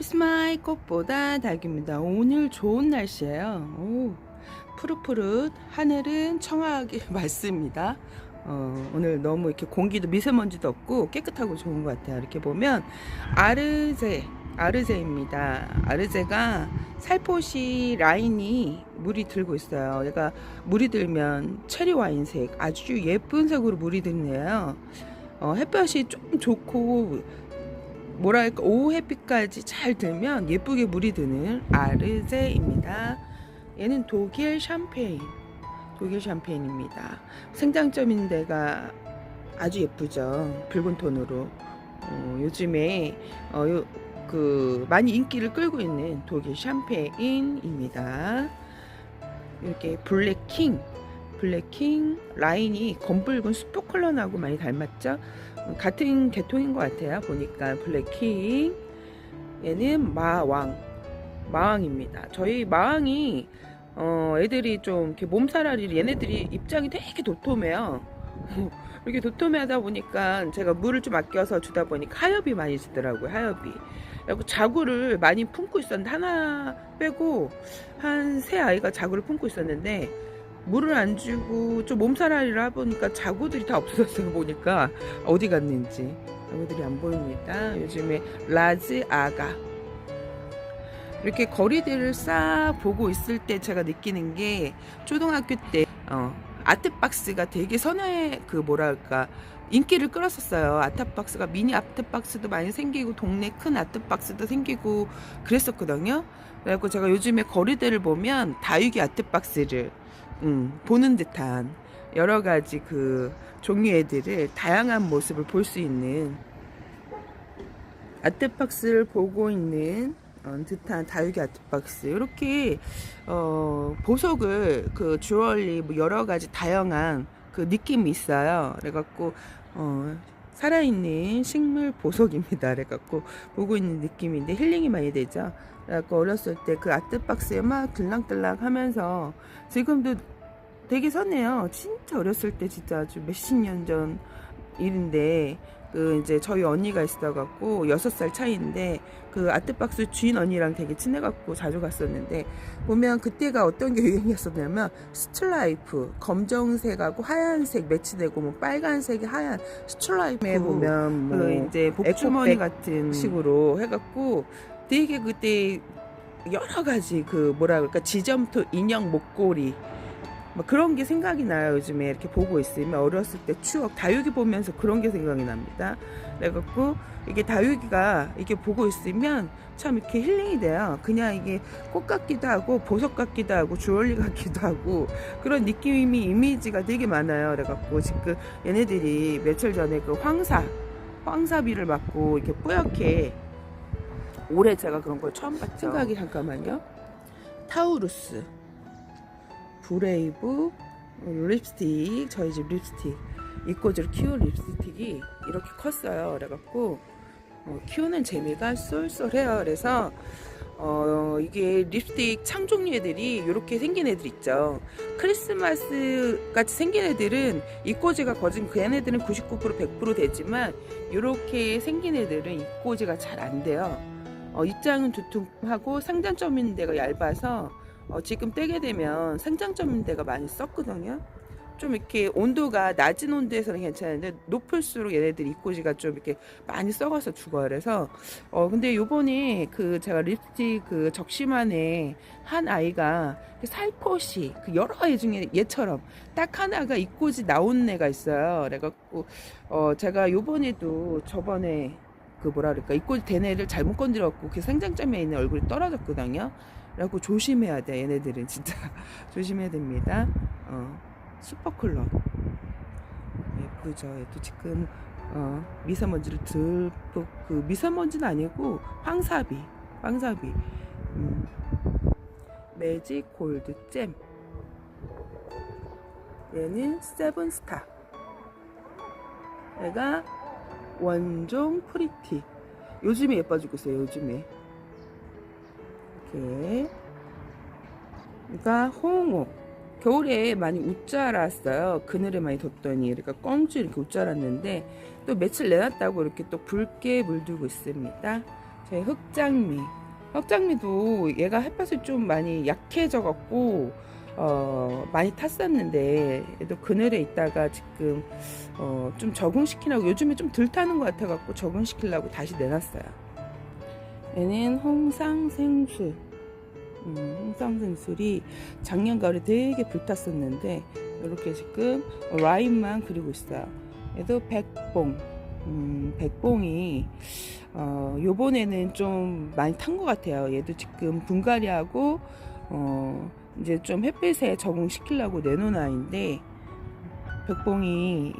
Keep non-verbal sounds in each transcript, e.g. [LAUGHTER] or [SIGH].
스마일 꽃보다 달기입니다. 오늘 좋은 날씨예요. 오, 푸릇푸릇 하늘은 청하게 [LAUGHS] 맑습니다. 어, 오늘 너무 이렇게 공기도 미세먼지도 없고 깨끗하고 좋은 것 같아요. 이렇게 보면 아르제 아르제입니다. 아르제가 살포시 라인이 물이 들고 있어요. 얘가 물이 들면 체리 와인색 아주 예쁜 색으로 물이 드네요. 어, 햇볕이 좀 좋고 뭐랄까 오후 햇빛까지 잘 들면 예쁘게 물이 드는 아르제입니다. 얘는 독일 샴페인, 독일 샴페인입니다. 생장점인 데가 아주 예쁘죠. 붉은 톤으로. 어, 요즘에 어, 요, 그 많이 인기를 끌고 있는 독일 샴페인입니다. 이렇게 블랙킹, 블랙킹 라인이 검붉은 컬러하고 많이 닮았죠. 같은 계통인 것 같아요. 보니까 블랙킹 얘는 마왕 마왕입니다. 저희 마왕이 어 애들이 좀 이렇게 몸살알이 얘네들이 입장이 되게 도톰해요. [LAUGHS] 이렇게 도톰하다 보니까 제가 물을 좀 아껴서 주다 보니까 하엽이 많이 지더라고요. 하엽이. 그리고 자구를 많이 품고 있었는데 하나 빼고 한 세 아이가 자구를 품고 있었는데 물을 안 주고 좀 몸살알이라 보니까 자구들이 다 없어졌어요 보니까 어디 갔는지 자구들이 안 보입니다 요즘에 라즈 아가 이렇게 거리들을 싹 보고 있을 때 제가 느끼는 게 초등학교 때 어, 아트박스가 되게 선호의 그 뭐랄까 인기를 끌었었어요. 아트박스가 미니 아트박스도 많이 생기고 동네 큰 아트박스도 생기고 그랬었거든요. 그래갖고 제가 요즘에 거리들을 보면 다육이 아트박스를 음, 보는 듯한 여러 가지 그 종류 애들을 다양한 모습을 볼 수 있는 아트박스를 보고 있는 어, 듯한 다육이 아트박스 이렇게 어, 보석을 그 주얼리 뭐 여러 가지 다양한 그 느낌이 있어요. 그래갖고 어, 살아있는 식물 보석입니다. 그래갖고 보고 있는 느낌인데 힐링이 많이 되죠. 그래갖고 어렸을 때 그 아트박스에 막 들락들락 하면서 지금도 되게 선해요. 진짜 어렸을 때 진짜 아주 몇십 년 전 일인데 그 이제 저희 언니가 있어갖고 여섯 살 차이인데 그 아트박스 주인 언니랑 되게 친해갖고 자주 갔었는데 보면 그때가 어떤 게 [LAUGHS] 유행이었었냐면 스트라이프 검정색하고 하얀색 매치되고 뭐 빨간색이 하얀 스트라이프에 보면 뭐 그 이제 복주머니 같은 식으로 해갖고 되게 그때 여러 가지 그 뭐라 그럴까 지점토 인형 목걸이 뭐 그런 게 생각이 나요. 요즘에 이렇게 보고 있으면 어렸을 때 추억 다육이 보면서 그런 게 생각이 납니다. 그래갖고 이게 다육이가 이렇게 보고 있으면 참 이렇게 힐링이 돼요. 그냥 이게 꽃 같기도 하고 보석 같기도 하고 주얼리 같기도 하고 그런 느낌이 이미지가 되게 많아요. 그래갖고 지금 얘네들이 며칠 전에 그 황사 황사비를 맞고 이렇게 뿌옇게 올해 제가 그런 걸 처음 봤죠. 생각이 잠깐만요. 타우루스. 브레이브 립스틱 저희 집 립스틱. 이꼬지로 키운 립스틱이 이렇게 컸어요. 그래갖고 어, 키우는 재미가 쏠쏠해요. 그래서 어, 이게 립스틱 창종류 애들이 이렇게 생긴 애들 있죠. 크리스마스 같이 생긴 애들은 이꼬지가 거진 그 애들은 99% 100% 되지만 이렇게 생긴 애들은 이꼬지가 잘 안 돼요. 어, 입장은 두툼하고 상단점인 데가 얇아서 어, 지금 떼게 되면 생장점 데가 많이 썩거든요. 좀 이렇게 온도가 낮은 온도에서는 괜찮은데 높을수록 얘네들 입꼬지가 좀 이렇게 많이 썩어서 죽어요. 그래서 어 근데 요번에 그 제가 립스틱 그 적심한에 한 아이가 살포시 그 여러 아이 중에 얘처럼 딱 하나가 입꼬지 나온 애가 있어요. 그래갖고 어 제가 요번에도 저번에 그 뭐라 그럴까 입꼬지 된 애를 잘못 건드렸고 그 생장점에 있는 얼굴이 떨어졌거든요. 라고 조심해야 돼. 얘네들은 진짜 [LAUGHS] 조심해야 됩니다. 어, 슈퍼쿨러 예쁘죠. 얘도 지금 어, 미세먼지를 듬뿍 그 미세먼지는 아니고 황사비 황사비. 음. 매직 골드 잼. 얘는 세븐스타. 얘가 원종 프리티. 요즘에 예뻐지고 있어요 요즘에 이렇게. 그러니까 홍옥 겨울에 많이 웃자랐어요. 그늘에 많이 뒀더니. 그러니까 꽁주 이렇게 웃자랐는데 또 며칠 내놨다고 이렇게 또 붉게 물들고 있습니다. 제 흑장미. 흑장미도 얘가 햇볕이 좀 많이 약해져 갖고 어, 많이 탔었는데 얘도 그늘에 있다가 지금 어, 좀 적응시키려고 요즘에 좀 덜 타는 것 같아 갖고 적응시키려고 다시 내놨어요. 얘는 홍상생술. 음, 홍상생술이 작년 가을에 되게 불탔었는데 이렇게 지금 라인만 그리고 있어요. 얘도 백봉. 음, 백봉이 어, 요번에는 좀 많이 탄 것 같아요. 얘도 지금 분갈이하고 어, 이제 좀 햇빛에 적응시키려고 내놓은 아이인데 백봉이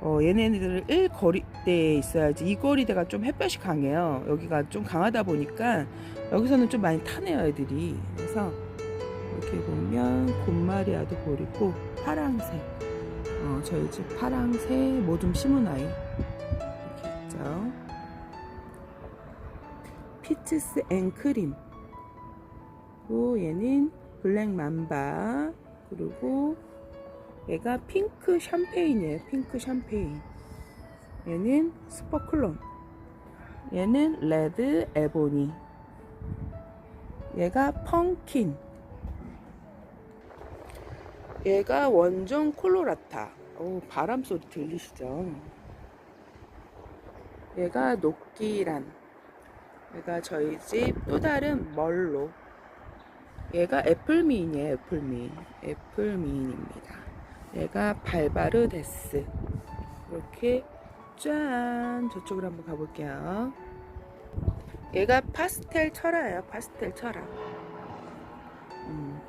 어, 얘네들을 1거리대에 있어야지 이 거리대가 좀 햇볕이 강해요. 여기가 좀 강하다 보니까 여기서는 좀 많이 타네요, 애들이. 그래서 이렇게 보면 곰마리아도 보이고 파랑새. 어, 저희 집 파랑새 모둠 심은 아이 이렇게 있죠. 피츠스 앤 크림. 그리고 얘는 블랙 맘바. 그리고 얘가 핑크 샴페인이에요. 핑크 샴페인. 얘는 스퍼클론. 얘는 레드 에보니. 얘가 펑킨. 얘가 원종 콜로라타. 오, 바람 소리 들리시죠? 얘가 녹기란. 얘가 저희 집 또 다른 멀로. 얘가 애플미인이에요, 애플미인. 애플미인입니다. 얘가 발바르데스. 이렇게 짠! 저쪽으로 한번 가볼게요. 얘가 파스텔 철화예요, 파스텔 철화. 음.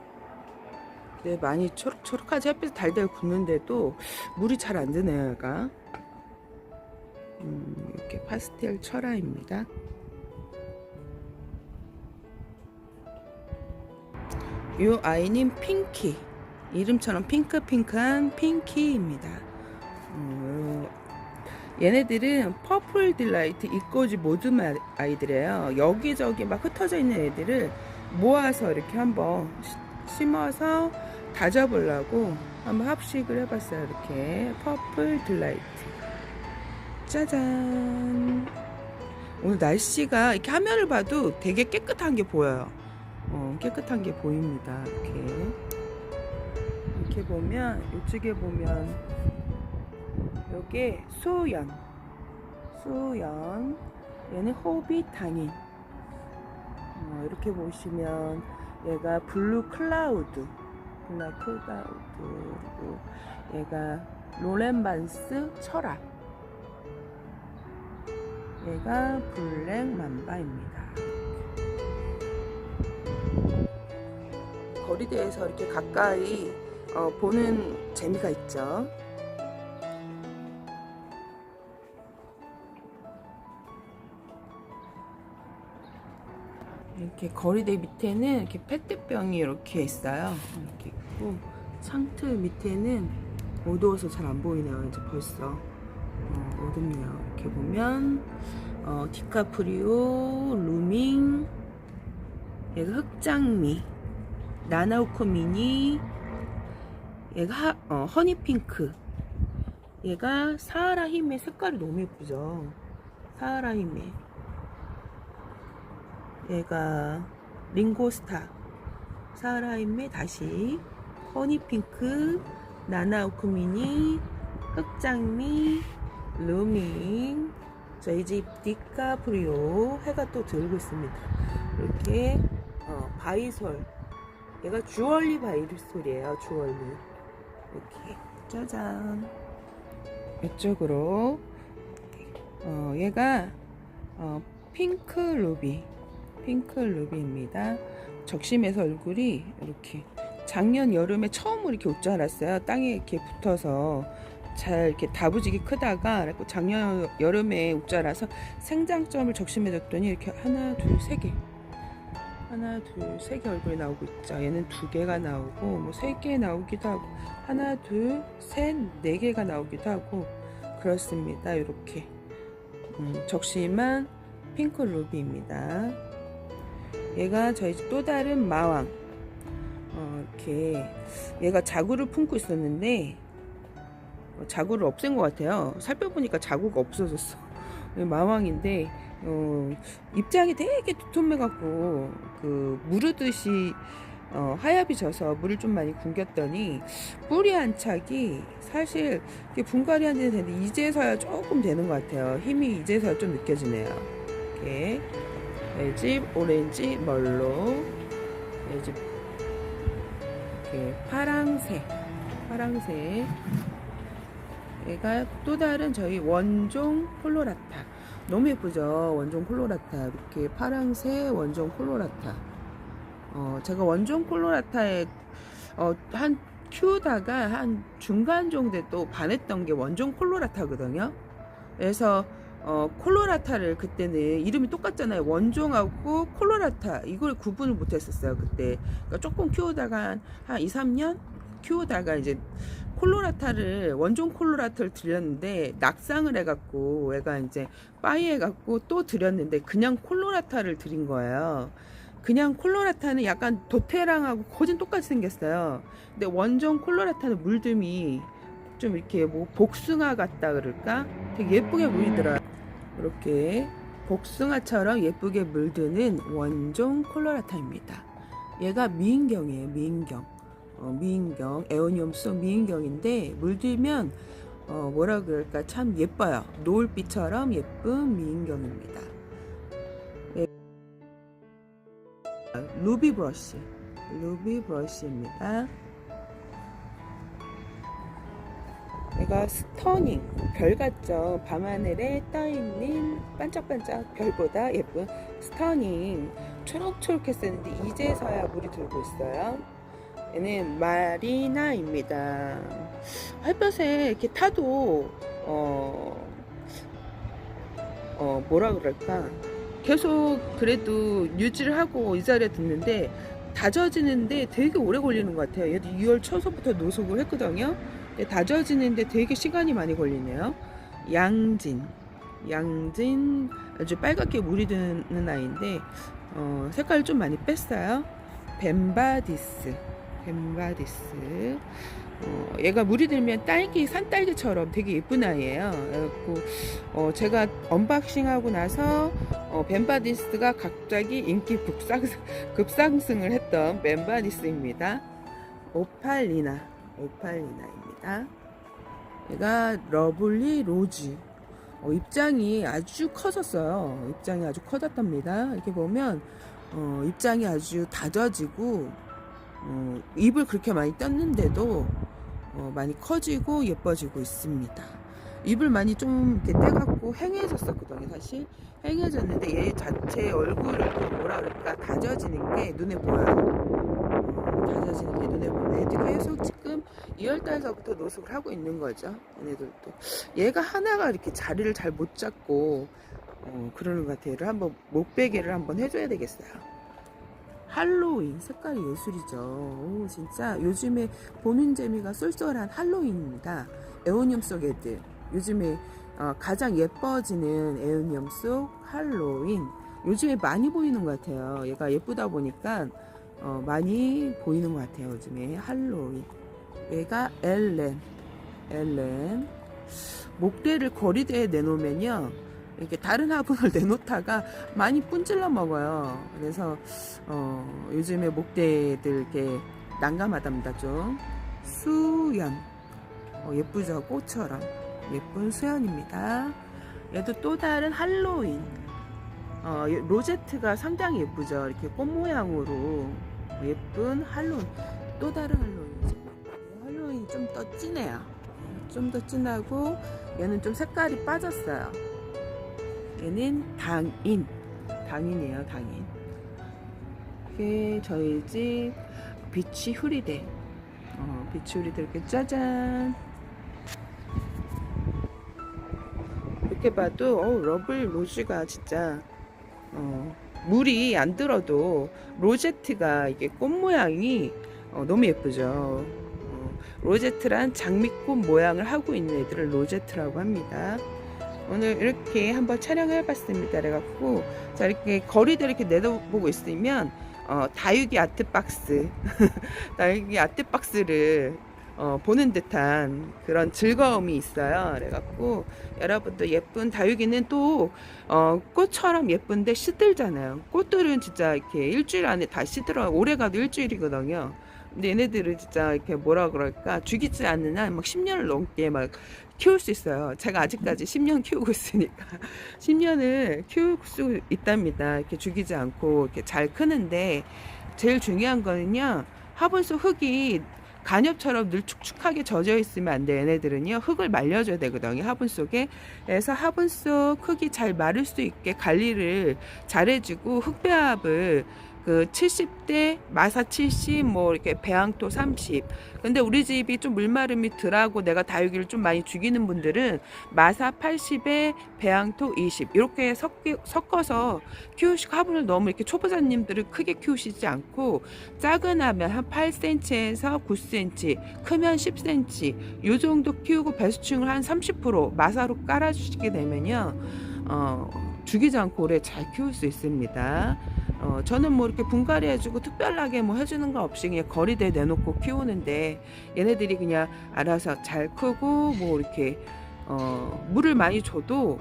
네, 많이 초록초록하지 햇빛 달달 굳는데도 물이 잘 안 드네요, 얘가. 음, 이렇게 파스텔 철화입니다. 이 아이는 핑키. 이름처럼 핑크핑크한 핑키입니다. 어, 얘네들은 퍼플 딜라이트 이꼬지 모든 아- 아이들이에요. 여기저기 막 흩어져 있는 애들을 모아서 이렇게 한번 시- 심어서 다져보려고 한번 합식을 해봤어요. 이렇게 퍼플 딜라이트. 짜잔. 오늘 날씨가 이렇게 화면을 봐도 되게 깨끗한 게 보여요. 어, 깨끗한 게 보입니다. 이렇게. 이렇게 보면, 이쪽에 보면, 요게 수연. 수연. 얘는 호빗 당인. 어, 이렇게 보시면, 얘가 블루 클라우드. 블루 클라우드. 그리고 얘가 로렌반스 철학. 얘가 블랙 맘바입니다. 거리대에서 이렇게 가까이 어, 보는 재미가 있죠. 이렇게 거리대 밑에는 이렇게 페트병이 이렇게 있어요. 이렇게 있고 창틀 밑에는 어두워서 잘 안 보이네요. 이제 벌써 어, 어둡네요. 이렇게 보면 어, 디카프리오, 루밍, 얘가 흑장미, 나나우코 미니, 얘가 하- 어, 허니핑크, 얘가 사하라 힘의 색깔이 너무 예쁘죠. 사하라 힘의 얘가 링고스타, 사하라 힘의 다시 허니핑크, 나나우코 미니, 흑장미, 루밍, 저희 집 디카프리오 해가 또 들고 있습니다. 이렇게 어, 바이솔 얘가 주얼리 바이솔이에요. 주얼리 이렇게 짜잔. 이쪽으로. 어, 얘가 어, 핑크 루비. 핑크 루비입니다. 적심해서 얼굴이 이렇게 작년 여름에 처음으로 이렇게 웃 자랐어요. 땅에 이렇게 붙어서 잘 이렇게 다부지게 크다가 작년 여름에 웃 자라서 생장점을 적심해줬더니 이렇게 하나 둘 세 개 하나 둘 세 개 얼굴이 나오고 있죠. 얘는 두 개가 나오고 뭐 세 개 나오기도 하고 하나 둘 셋 네 개가 나오기도 하고 그렇습니다. 이렇게 음, 적심한 핑크 루비입니다. 얘가 저희 집 또 다른 마왕. 어, 이렇게 얘가 자구를 품고 있었는데 어, 자구를 없앤 것 같아요. 살펴보니까 자구가 없어졌어. [LAUGHS] 마왕인데 어, 입장이 되게 두툼해갖고 그 무르듯이 어, 하얗이 져서 물을 좀 많이 굶겼더니 뿌리 안착이 사실 분갈이 한 지는 됐는데 이제서야 조금 되는 것 같아요. 힘이 이제서야 좀 느껴지네요. 이렇게 매집 오렌지 멀로 매집 이렇게 파랑색 파랑색 얘가 또 다른 저희 원종 콜로라타 너무 예쁘죠? 원종 콜로라타. 이렇게 파랑색 원종 콜로라타. 어 제가 원종 콜로라타에 어한 키우다가 한 중간 정도에 또 반했던 게 원종 콜로라타거든요. 그래서 어 콜로라타를 그때는 이름이 똑같잖아요. 원종하고 콜로라타. 이걸 구분을 못했었어요 그때. 그러니까 조금 키우다가 한, 한 2, 3년? 키우다가 이제 콜로라타를 원종 콜로라타를 드렸는데 낙상을 해갖고 애가 이제 빠이 해갖고 또 드렸는데 그냥 콜로라타를 드린 거예요. 그냥 콜로라타는 약간 도테랑하고 거진 똑같이 생겼어요. 근데 원종 콜로라타는 물듬이 좀 이렇게 뭐 복숭아 같다 그럴까? 되게 예쁘게 물들어요. 이렇게 복숭아처럼 예쁘게 물드는 원종 콜로라타입니다. 얘가 미인경이에요. 미인경. 어, 미인경, 에오니움 속 미인경인데 물들면 어, 뭐라 그럴까 참 예뻐요. 노을빛처럼 예쁜 미인경입니다. 예. 루비 브러쉬, 루비 브러쉬입니다. 얘가 스터닝, 별 같죠? 밤하늘에 떠있는 반짝반짝 별보다 예쁜 스터닝. 초록초록했었는데 이제서야 물이 들고 있어요. 얘는 마리나입니다. 햇볕에 이렇게 타도 어, 어 뭐라 그럴까 계속 그래도 유지를 하고 이 자리에 듣는데 다져지는데 되게 오래 걸리는 것 같아요. 얘도 6월 초서부터 노숙을 했거든요. 다져지는데 되게 시간이 많이 걸리네요. 양진, 양진 아주 빨갛게 물이 드는 아이인데 어, 색깔을 좀 많이 뺐어요. 벤바디스. 벤바디스. 어, 얘가 물이 들면 딸기, 산딸기처럼 되게 예쁜 아이예요. 그래갖고, 어, 제가 언박싱하고 나서, 어, 벤바디스가 갑자기 인기 급상승, [LAUGHS] 급상승을 했던 벤바디스입니다. 오팔리나, 오팔리나입니다. 얘가 러블리 로즈. 어, 입장이 아주 커졌어요. 입장이 아주 커졌답니다. 이렇게 보면, 어, 입장이 아주 다져지고, 어, 입을 그렇게 많이 떴는데도 어, 많이 커지고 예뻐지고 있습니다. 입을 많이 좀 이렇게 떼갖고 행해졌었거든요, 사실. 행해졌는데 얘 자체 얼굴을 그 뭐라 그럴까 다져지는 게 눈에 보여요. 어, 다져지는 게 눈에 보여요. 애들이 계속 지금 2월달서부터 노숙을 하고 있는 거죠. 얘네들도. 얘가 하나가 이렇게 자리를 잘 못 잡고 어, 그러는 것 같아요. 얘를 한번 목베개를 한번 해줘야 되겠어요. 할로윈 색깔이 예술이죠. 오, 진짜 요즘에 보는 재미가 쏠쏠한 할로윈입니다. 에오니움 속 애들 요즘에 어, 가장 예뻐지는 에오니움 속 할로윈 요즘에 많이 보이는 것 같아요. 얘가 예쁘다 보니까 어, 많이 보이는 것 같아요. 요즘에 할로윈 얘가 엘렌 엘렌 목대를 거리대에 내놓으면요 이렇게 다른 화분을 [LAUGHS] 내놓다가 많이 뿜질러 먹어요. 그래서 어, 요즘에 목대들 이렇게 난감하답니다 좀. 수연 어, 예쁘죠 꽃처럼 예쁜 수연입니다. 얘도 또 다른 할로윈 어, 로제트가 상당히 예쁘죠. 이렇게 꽃 모양으로 예쁜 할로윈 또 다른 할로윈이죠. 할로윈이 좀더 진해요. 좀 더 진하고 얘는 좀 색깔이 빠졌어요. 얘는 당인. 당인이에요 당인. 이게 저희 집 비치 후리대. 어, 비치 후리대 이렇게 짜잔. 이렇게 봐도 어, 러블 로즈가 진짜 어, 물이 안 들어도 로제트가 이게 꽃 모양이 어, 너무 예쁘죠. 어, 로제트란 장미꽃 모양을 하고 있는 애들을 로제트라고 합니다 오늘 이렇게 한번 촬영해 봤습니다. 그래갖고, 자, 이렇게 거리들 이렇게 내다보고 있으면, 어, 다육이 아트박스, [LAUGHS] 다육이 아트박스를 어, 보는 듯한 그런 즐거움이 있어요. 그래갖고 여러분도 예쁜 다육이는 또 어, 꽃처럼 예쁜데 시들잖아요. 꽃들은 진짜 이렇게 일주일 안에 다 시들어. 오래 가도 일주일이거든요. 근데 얘네들은 진짜 이렇게 뭐라 그럴까 죽이지 않는 한 막 10년을 넘게 막 키울 수 있어요. 제가 아직까지 10년 키우고 있으니까 [LAUGHS] 10년을 키울 수 있답니다. 이렇게 죽이지 않고 이렇게 잘 크는데 제일 중요한 거는요. 화분속 흙이 간엽처럼 늘 축축하게 젖어 있으면 안 돼요. 얘네들은요. 흙을 말려줘야 되거든요. 화분 속에. 그래서 화분 속 흙이 잘 마를 수 있게 관리를 잘 해주고 흙배합을 그 70대 마사 70, 뭐 이렇게 배양토 30. 근데 우리 집이 좀 물마름이 덜하고 내가 다육이를 좀 많이 죽이는 분들은 마사 80에 배양토 20. 이렇게 섞기, 섞어서 키우시고 화분을 너무 이렇게 초보자님들은 크게 키우시지 않고 작은 하면 한 8cm에서 9cm, 크면 10cm 요 정도 키우고 배수층을 한 30% 마사로 깔아주시게 되면요, 어, 죽이지 않고 오래 잘 키울 수 있습니다. 어, 저는 뭐 이렇게 분갈이 해주고 특별하게 뭐 해주는 거 없이 그냥 거리대에 내놓고 키우는데 얘네들이 그냥 알아서 잘 크고 뭐 이렇게 어, 물을 많이 줘도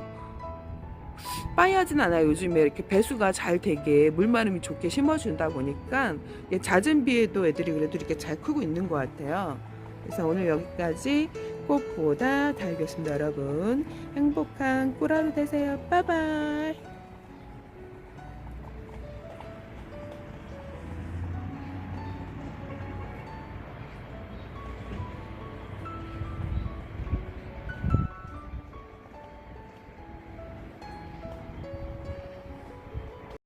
빠이하진 않아요. 요즘에 이렇게 배수가 잘 되게 물마름이 좋게 심어준다 보니까 잦은 비에도 애들이 그래도 이렇게 잘 크고 있는 것 같아요. 그래서 오늘 여기까지 꽃보다 달겠습니다, 여러분. 행복한 꿀하루 되세요. 빠바이.